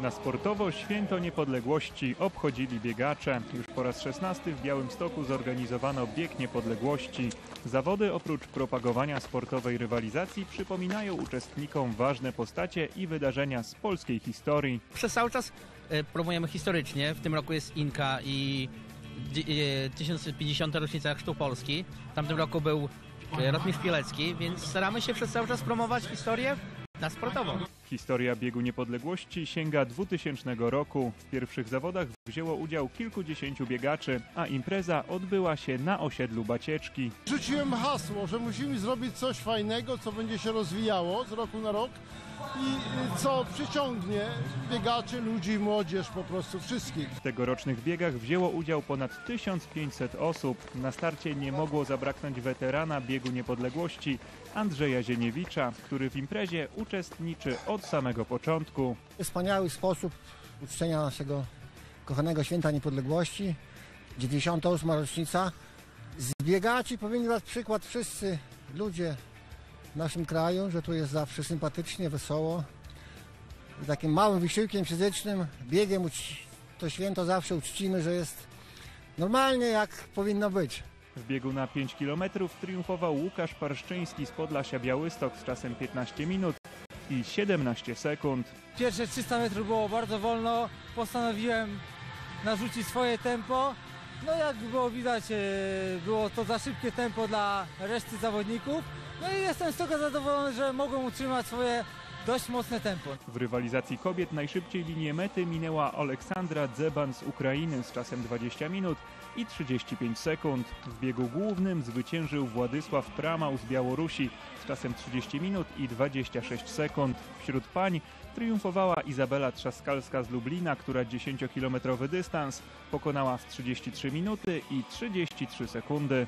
Na sportowo święto niepodległości obchodzili biegacze. Już po raz 16 w Białymstoku zorganizowano bieg niepodległości. Zawody oprócz propagowania sportowej rywalizacji przypominają uczestnikom ważne postacie i wydarzenia z polskiej historii. Przez cały czas e, promujemy historycznie. W tym roku jest Inka i dzie- e, 1050. rocznica Chrztu Polski. W tamtym roku był e, Rotmistrz Pielecki, więc staramy się przez cały czas promować historię na sportową. Historia biegu niepodległości sięga 2000 roku. W pierwszych zawodach wzięło udział kilkudziesięciu biegaczy, a impreza odbyła się na osiedlu Bacieczki. Rzuciłem hasło, że musimy zrobić coś fajnego, co będzie się rozwijało z roku na rok i co przyciągnie biegaczy, ludzi, młodzież, po prostu wszystkich. W tegorocznych biegach wzięło udział ponad 1500 osób. Na starcie nie mogło zabraknąć weterana biegu niepodległości Andrzeja Zieniewicza, który w imprezie uczestniczy od samego początku. Wspaniały sposób uczczenia naszego kochanego święta niepodległości, 98. rocznica. Z biegaczy powinni brać przykład wszyscy ludzie w naszym kraju, że tu jest zawsze sympatycznie, wesoło. I takim małym wysiłkiem fizycznym, biegiem to święto zawsze uczcimy, że jest normalnie jak powinno być. W biegu na 5 km triumfował Łukasz Parszczyński z Podlasia Białystok z czasem 15 minut i 17 sekund. Pierwsze 300 metrów było bardzo wolno, postanowiłem narzucić swoje tempo. No jak było widać, e, było to za szybkie tempo dla reszty zawodników. No i jestem z tego zadowolony, że mogłem utrzymać swoje dość mocne tempo. W rywalizacji kobiet najszybciej linię mety minęła Aleksandra Dzeban z Ukrainy z czasem 20 minut i 35 sekund. W biegu głównym zwyciężył Władysław Pramał z Białorusi z czasem 30 minut i 26 sekund. Wśród pań triumfowała Izabela Trzaskalska z Lublina, która 10-kilometrowy dystans pokonała w 33 minuty i 33 sekundy.